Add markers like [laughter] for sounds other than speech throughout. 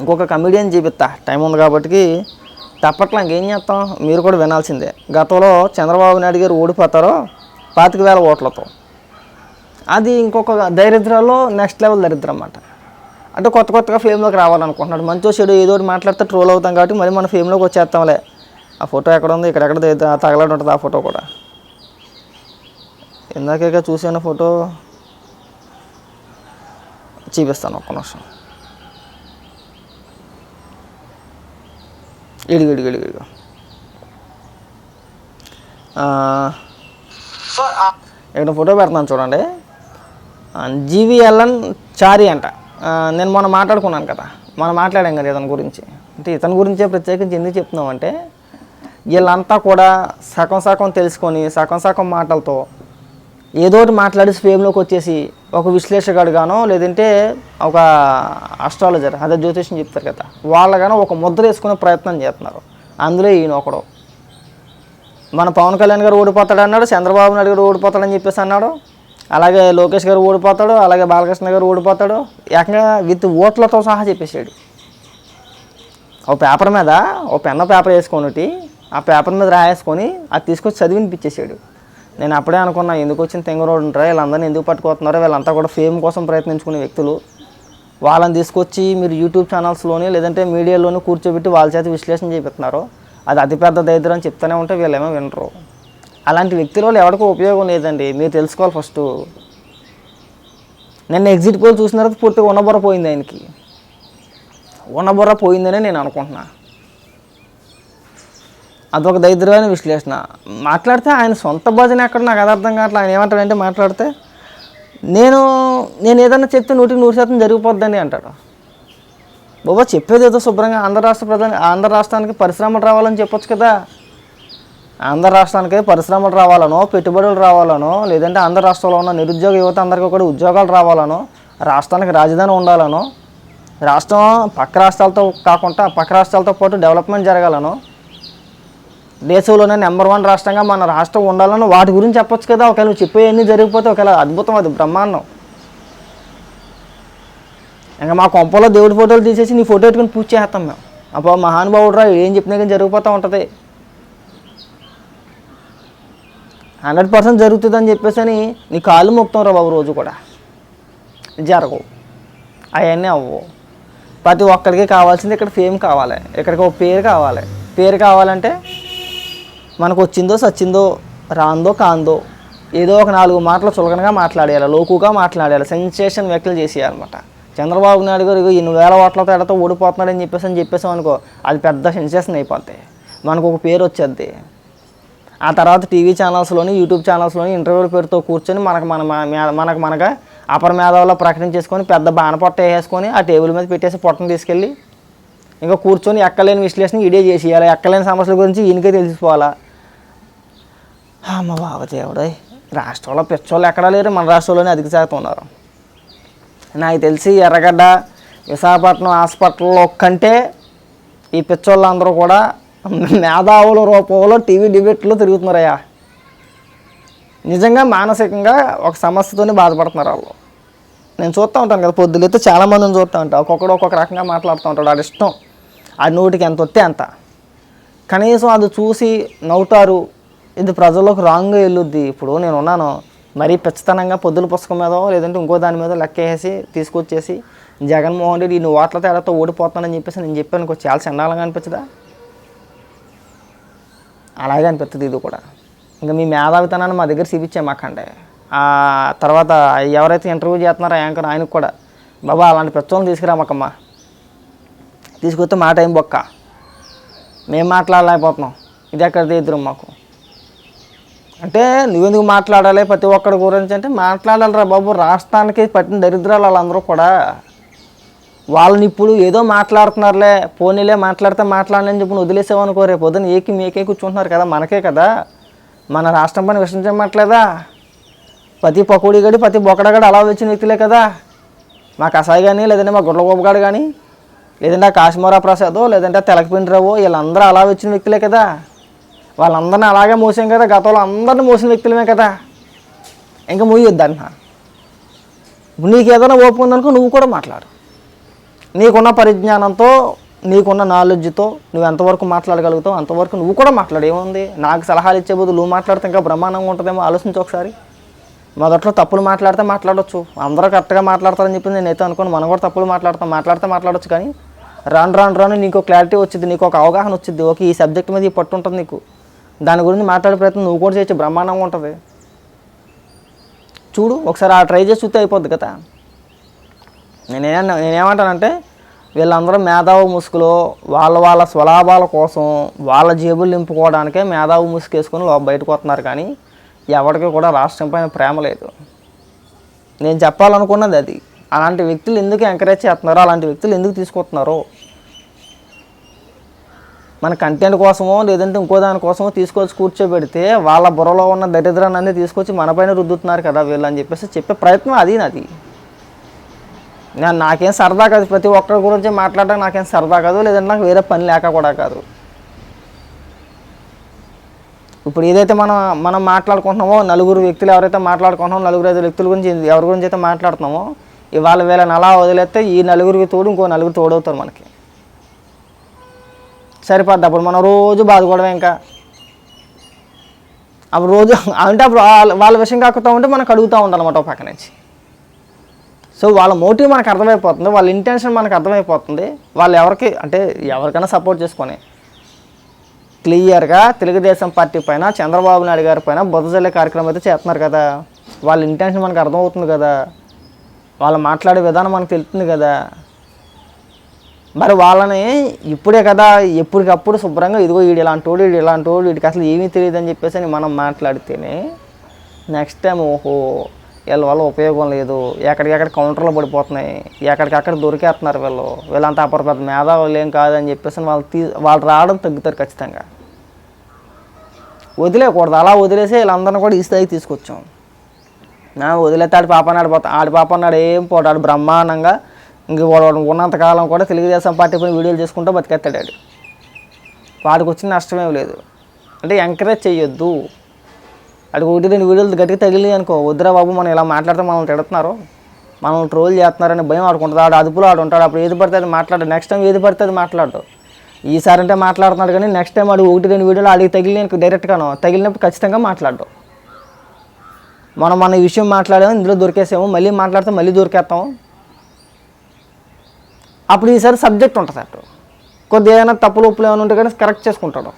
ఇంకొక కమెడియన్ చూపిస్తా. టైం ఉంది కాబట్టి తప్పట్లా ఇంకేం చేస్తాం? మీరు కూడా వినాల్సిందే. గతంలో చంద్రబాబు నాయుడు గారు ఓడిపోతారో పాతిక వేల ఓట్లతో. అది ఇంకొక దరిద్రాల్లో నెక్స్ట్ లెవెల్ దరిద్రం అన్నమాట. అంటే కొత్త కొత్తగా ఫేమ్లోకి రావాలనుకుంటున్నాడు. మంచో చెడు ఏదో ఒకటి మాట్లాడితే ట్రోల్ అవుతాం కాబట్టి మరి మన ఫేమ్లోకి వచ్చేస్తాంలే. ఆ ఫోటో ఎక్కడ ఉంది? ఇక్కడ ఎక్కడ ద- ఉంటుంది ఆ ఫోటో కూడా. ఇందాక చూసాను ఫోటో చూపిస్తాను ఒక్క నిమిషం. ఇడిగి ఇడిగి ఇడిగి ఇక్కడ ఫోటో పెడుతున్నాను చూడండి. జీవీఎల్ఎన్ చారి అంట. నేను మొన్న మాట్లాడుకున్నాను కదా. మనం మాట్లాడాం కదా ఇతని గురించి. అంటే ఇతని గురించే ప్రత్యేకించి ఎందుకు చెప్తున్నామంటే వీళ్ళంతా కూడా సగం సగం తెలుసుకొని సగం సగం మాటలతో ఏదో ఒకటి మాట్లాడి ఫేమ్లోకి వచ్చేసి ఒక విశ్లేషకుడుగానో లేదంటే ఒక అస్ట్రాలజర్ అదే జ్యోతిష్యం చెప్తారు కదా వాళ్ళగానో ఒక ముద్ర వేసుకునే ప్రయత్నం చేస్తున్నారు. అందులో ఈయన ఒకడు. మన పవన్ కళ్యాణ్ గారు ఓడిపోతాడు అన్నాడు చంద్రబాబు నాయుడు గారు ఓడిపోతాడని చెప్పేసి అన్నాడు అలాగే లోకేష్ గారు ఓడిపోతాడు అలాగే బాలకృష్ణ గారు ఓడిపోతాడు ఏకంగా విత్ ఓట్లతో సహా చెప్పేసాడు ఓ పేపర్ మీద ఓ పెన్న పేపర్ వేసుకొని ఆ పేపర్ మీద రాయేసుకొని అది తీసుకొచ్చి చదివినిపించేసాడు నేను అప్పుడే అనుకున్నా ఎందుకు వచ్చిన తెంగ రోడ్ ఉంటారా వీళ్ళందరినీ ఎందుకు పట్టుకోతున్నారో వీళ్ళంతా కూడా ఫేమ్ కోసం ప్రయత్నించుకునే వ్యక్తులు. వాళ్ళని తీసుకొచ్చి మీరు యూట్యూబ్ ఛానల్స్లోని లేదంటే మీడియాలోని కూర్చోబెట్టి వాళ్ళ చేత విశ్లేషణ చేపిస్తున్నారు అది అతిపెద్ద దరిద్రం అని చెప్తూనే ఉంటే వీళ్ళేమో వినరు. అలాంటి వ్యక్తుల వల్ల ఎవరికో ఉపయోగం లేదండి. మీరు తెలుసుకోవాలి ఫస్ట్. నిన్న ఎగ్జిట్ పోల్ చూసిన తర్వాత పూర్తిగా ఉన్నబొర పోయింది ఆయనకి. ఉన్నబొర పోయిందనే నేను అనుకుంటున్నాను అదొక దరిద్రమైన విశ్లేషణ. మాట్లాడితే ఆయన సొంత భజన ఎక్కడ నాకు అది అర్థం కావట్లేదు ఆయన ఏమంటాడంటే మాట్లాడితే నేను నేను ఏదన్నా చెప్తే నూటికి నూరు శాతం జరిగిపోద్దని అంటాడు. బాబా చెప్పేది ఏదో శుభ్రంగా ఆంధ్ర రాష్ట్ర ప్రధాని ఆంధ్ర రాష్ట్రానికి పరిశ్రమలు రావాలని చెప్పొచ్చు కదా. ఆంధ్ర రాష్ట్రానికి పరిశ్రమలు రావాలనో పెట్టుబడులు రావాలనో లేదంటే ఆంధ్ర రాష్ట్రంలో ఉన్న నిరుద్యోగ యువత అందరికీ కూడా ఉద్యోగాలు రావాలనో రాష్ట్రానికి రాజధాని ఉండాలనో రాష్ట్రం పక్క రాష్ట్రాలతో కాకుండా పక్క రాష్ట్రాలతో పాటు డెవలప్మెంట్ జరగాలనో దేశంలోనే నెంబర్ వన్ రాష్ట్రంగా మన రాష్ట్రం ఉండాలని వాటి గురించి చెప్పొచ్చు కదా. ఒకవేళ నువ్వు చెప్పేవన్నీ జరిగిపోతే ఒకవేళ అద్భుతం అది బ్రహ్మాండం. ఇంకా మా కొంపలో దేవుడి ఫోటోలు తీసేసి నీ ఫోటో పెట్టుకుని పూజ చేస్తాం మేము. అప్పుడు మహానుభావుడు రా ఏం చెప్పినా కానీ జరిగిపోతూ ఉంటుంది. హండ్రెడ్ పర్సెంట్ జరుగుతుందని చెప్పేసి అని నీ కాళ్ళు మొక్తాం రా బాబు రోజు కూడా. జరగవు. అవన్నీ అవ్వవు. ప్రతి ఒక్కరికి కావాల్సింది ఇక్కడ ఫేమ్ కావాలి. ఇక్కడికి ఒక పేరు కావాలి. పేరు కావాలంటే మనకు వచ్చిందో సచ్చిందో రాందో కాందో ఏదో ఒక నాలుగు మాటలు చులకనగా మాట్లాడేయాలి లోకుగా మాట్లాడేయాలి సెన్సేషన్ వ్యక్తులు చేసేయాలన్నమాట. చంద్రబాబు నాయుడు గారు ఇగో ఇన్ని వేల ఓట్ల తేడాతో ఓడిపోతున్నాడని చెప్పేసి అని చెప్పేసాం అనుకో అది పెద్ద సెన్సేషన్ అయిపోతాయి మనకు ఒక పేరు వచ్చేది ఆ తర్వాత టీవీ ఛానల్స్లోని యూట్యూబ్ ఛానల్స్లోని ఇంటర్వ్యూల పేరుతో కూర్చొని మనకు మన మనకు మనగా అపర మేధావులో ప్రకటించేసుకొని పెద్ద బాణపొట్ట వేసేసుకొని ఆ టేబుల్ మీద పెట్టేసి పొట్టను తీసుకెళ్ళి ఇంకా కూర్చొని ఎక్కలేని విశ్లేషణ ఇడే చేసేయాలి. ఎక్కలేని సమస్యల గురించి ఈయనకే తెలిసిపోవాలా. అమ్మ బాబు దేవుడోయ్ రాష్ట్రంలో పిచ్చోళ్ళు ఎక్కడా లేరు మన రాష్ట్రంలోనే అధిక శాతం ఉన్నారు. నాకు తెలిసి ఎర్రగడ్డ విశాఖపట్నం హాస్పిటల్లో కంటే ఈ పిచ్చోళ్ళందరూ కూడా మేధావుల రూపంలో టీవీ డిబేట్లో తిరుగుతున్నారయ్యా. నిజంగా మానసికంగా ఒక సమస్యతోనే బాధపడుతున్నారు వాళ్ళు. నేను చూస్తూ ఉంటాను కదా పొద్దులైతే చాలా మందిని చూస్తూ ఉంటాను ఒక్కొక్కడు ఒక్కొక్క రకంగా మాట్లాడుతూ ఉంటాడు అది ఇష్టం ఆ నోటికి ఎంత వస్తే అంత. కనీసం అది చూసి నవ్వుతారు ఇది ప్రజల్లోకి రాంగ్గా వెళ్ళొద్ది. ఇప్పుడు నేను ఉన్నాను. మరీ పెచ్చతనంగా పొద్దుల పుస్తకం మీద లేదంటే ఇంకో దాని మీద లెక్కేసి తీసుకొచ్చేసి జగన్మోహన్ రెడ్డి నువ్వు ఓట్ల తేడాతో ఓడిపోతానని చెప్పేసి నేను చెప్పాను చాలా చండాలంగా అనిపించదా? అలాగే అనిపిస్తుంది ఇది కూడా. ఇంకా మీ మేధావితనాన్ని మా దగ్గర చూపించామాకండి ఆ తర్వాత ఎవరైతే ఇంటర్వ్యూ చేస్తున్నారో యాంకర్ ఆయనకు కూడా బాబా అలాంటి పెచ్చోళ్ళని తీసుకురామాకమ్మా. తీసుకొస్తే మా టైం బొక్క. మేము మాట్లాడలేకపోతున్నాం. ఇది ఎక్కడ తీద్దరం మాకు. అంటే నువ్వెందుకు మాట్లాడాలి? ప్రతి ఒక్కడి గురించి అంటే మాట్లాడాలిరా బాబు. రాష్ట్రానికి పట్టిన దరిద్రాలు వాళ్ళందరూ కూడా. వాళ్ళని ఇప్పుడు ఏదో మాట్లాడుతున్నారులే. పోనీలే మాట్లాడితే మాట్లాడలేని చెప్పి వదిలేసావు అనుకో. రేపు పొద్దున ఏకి మీకే కూర్చుంటున్నారు కదా మనకే కదా. మన రాష్ట్రం పని విషయించమట్లేదా ప్రతి పకోడీ గడి ప్రతి బొక్కడగాడు అలా వచ్చిన వ్యక్తులే కదా. మా కసాయి కానీ లేదంటే మా గుడ్లగోపగాడు కానీ లేదంటే ఆ కాశ్మీరా ప్రసాదో లేదంటే తెలకపిండి రావు వీళ్ళందరూ అలా వచ్చిన వ్యక్తులే కదా. వాళ్ళందరినీ అలాగే మోసాం కదా గతంలో అందరిని మోసిన వ్యక్తులమే కదా. ఇంకా మూయొద్దు అంటున్నా. ఇప్పుడు నీకు ఏదైనా ఓపిక ఉందనుకో నువ్వు కూడా మాట్లాడు. నీకున్న పరిజ్ఞానంతో నీకున్న నాలెడ్జ్తో నువ్వు ఎంతవరకు మాట్లాడగలుగుతావు అంతవరకు నువ్వు కూడా మాట్లాడు. ఏముంది? నాకు సలహాలు ఇచ్చే బదులు నువ్వు మాట్లాడితే ఇంకా బ్రహ్మాండంగా ఉంటుందేమో ఆలోచించు ఒకసారి. మొదట్లో తప్పులు మాట్లాడితే మాట్లాడవచ్చు అందరూ కరెక్ట్గా మాట్లాడతారని చెప్పి నేను అయితే అనుకోను. మనం కూడా తప్పులు మాట్లాడతాం మాట్లాడితే మాట్లాడొచ్చు కానీ రాను రాను రాను నీకు క్లారిటీ వచ్చింది నీకు ఒక అవగాహన వచ్చింది ఓకే ఈ సబ్జెక్ట్ మీద ఈ పట్టు ఉంటుంది నీకు. దాని గురించి మాట్లాడే ప్రయత్నం నువ్వు కూడా చేయొచ్చు బ్రహ్మాండంగా ఉంటుంది. చూడు ఒకసారి ఆ ట్రై చేసి చూస్తే అయిపోద్ది కదా. నేనే నేనేమంటానంటే వీళ్ళందరూ మేధావు ముసుగులో వాళ్ళ వాళ్ళ స్వలాభాల కోసం వాళ్ళ జేబులు నింపుకోవడానికే మేధావు ముసుగు వేసుకొని బయటకు వస్తున్నారు కానీ ఎవరికి కూడా రాష్ట్రం పైన ప్రేమ లేదు. నేను చెప్పాలనుకున్నది అది. అలాంటి వ్యక్తులు ఎందుకు ఎంకరేజ్ చేస్తున్నారో అలాంటి వ్యక్తులు ఎందుకు తీసుకొస్తున్నారో మన కంటెంట్ కోసమో లేదంటే ఇంకో దానికోసమో తీసుకొచ్చి కూర్చోబెడితే వాళ్ళ బుర్రలో ఉన్న దరిద్రాన్ని అన్నీ తీసుకొచ్చి మనపైన రుద్దుతున్నారు కదా వీళ్ళు అని చెప్పేసి చెప్పే ప్రయత్నం అది నాది. నేను నాకేం సరదా కాదు. ప్రతి ఒక్కరి గురించి మాట్లాడడం నాకేం సరదా కాదు. లేదంటే నాకు వేరే పని లేక కూడా కాదు. ఇప్పుడు ఏదైతే మనం మనం మాట్లాడుకుంటున్నామో నలుగురు వ్యక్తులు ఎవరైతే మాట్లాడుకుంటున్నామో నలుగురు ఐదు వ్యక్తుల గురించి ఎవరి గురించి అయితే మాట్లాడుతున్నామో ఇవాళ వీళ్ళని అలా వదిలేస్తే ఈ నలుగురికి తోడు ఇంకో నలుగురు తోడవుతారు మనకి. సరిపోద్ది. అప్పుడు మనం రోజు బాధపడమే ఇంకా. అప్పుడు రోజు [laughs] అంటే అప్పుడు వాళ్ళ వాళ్ళ విషయం కాకుండా ఉంటే మనకు అడుగుతూ ఉండాలన్నమాట ఒక పక్క నుంచి. సో వాళ్ళ మోటివ్ మనకు అర్థమైపోతుంది వాళ్ళ ఇంటెన్షన్ మనకు అర్థమైపోతుంది వాళ్ళు ఎవరికి అంటే ఎవరికైనా సపోర్ట్ చేసుకొని. క్లియర్గా తెలుగుదేశం పార్టీ పైన చంద్రబాబు నాయుడు గారి పైన బుద్ధజల్లే కార్యక్రమం అయితే చేస్తున్నారు కదా. వాళ్ళ ఇంటెన్షన్ మనకు అర్థమవుతుంది కదా. వాళ్ళు మాట్లాడే విధానం మనకు తెలుస్తుంది కదా. మరి వాళ్ళని ఇప్పుడే కదా ఎప్పటికప్పుడు శుభ్రంగా ఇదిగో వీడు ఇలాంటి వాడు వీడు ఇలాంటి వాడు వీడికి అసలు ఏమీ తెలియదు అని చెప్పేసి అని మనం మాట్లాడితేనే నెక్స్ట్ టైం ఓహో వీళ్ళ వల్ల ఉపయోగం లేదు. ఎక్కడికెక్కడ కౌంటర్లో పడిపోతున్నాయి. ఎక్కడికక్కడ దొరికేస్తున్నారు వీళ్ళు. వీళ్ళంతా అప్పుడు పెద్ద మేధావులు ఏం కాదని చెప్పేసి వాళ్ళు తీ వాళ్ళు రావడం తగ్గుతారు ఖచ్చితంగా. వదిలేయకూడదు అలా వదిలేసి వీళ్ళందరినీ కూడా ఈ స్థాయికి తీసుకొచ్చాం. వదిలేస్తే ఆడి పాప ఆడిపోతా ఆడి పాప అన్నాడు ఏం పోతాడు బ్రహ్మాండంగా ఇంక వాడు ఉన్నంతకాలం కూడా తెలుగుదేశం పార్టీ పైన వీడియోలు చేసుకుంటూ బతికేస్తాడు వాడికి వచ్చిన నష్టమేం లేదు. అంటే ఎంకరేజ్ చేయొద్దు అది ఒకటి రెండు వీడియోలు గట్టిగా తగిలి అనుకో వద్దురా బాబు మనం ఇలా మాట్లాడితే మనం తిడుతున్నారు. మనం ట్రోల్ చేస్తున్నారని భయం ఆడుకుంటుంది ఆడు అదుపులో ఆడు ఉంటాడు. అప్పుడు ఏది పడితే అది మాట్లాడు. నెక్స్ట్ టైం ఏది పడితే అది మాట్లాడు. ఈసారి అంటే మాట్లాడుతున్నాడు కానీ నెక్స్ట్ టైం ఆడు ఒకటి రెండు వీడియోలు అడిగి తగిలి డైరెక్ట్గాను తగిలినప్పుడు ఖచ్చితంగా మాట్లాడు. మనం మన విషయం మాట్లాడాము ఇందులో దొరికేసాము. మళ్ళీ మాట్లాడితే మళ్ళీ దొరికేస్తాము. అప్పుడు ఈసారి సబ్జెక్ట్ ఉంటుంది అటు కొద్ది ఏదైనా తప్పులు ఉప్పులు ఏమైనా ఉంటే కానీ కరెక్ట్ చేసుకుంటాడు.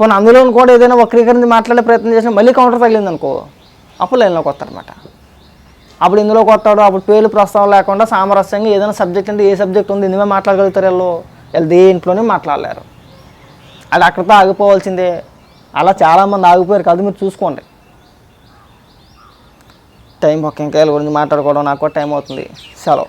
పోనీ అందులో కూడా ఏదైనా వక్రీకరించి మాట్లాడే ప్రయత్నం చేసినా మళ్ళీ కౌంటర్ తగిలింది అనుకో అప్పుడు లైన్లోకి వస్తాడనమాట అప్పుడు ఇందులోకి వస్తాడు అప్పుడు పేర్లు ప్రస్తావన లేకుండా సామరస్యంగా ఏదైనా సబ్జెక్ట్ అంటే ఏ సబ్జెక్ట్ ఉంది ఇందులో మాట్లాడగలుగుతారు వీళ్ళు? వీళ్ళు దేంట్లోనే మాట్లాడలేరు. అది అక్కడితో ఆగిపోవాల్సిందే. అలా చాలామంది ఆగిపోయారు కదా మీరు చూసుకోండి. టైం ఒక ఇంకా గురించి మాట్లాడుకోవడం నాకు కూడా టైం అవుతుంది. సెలవు.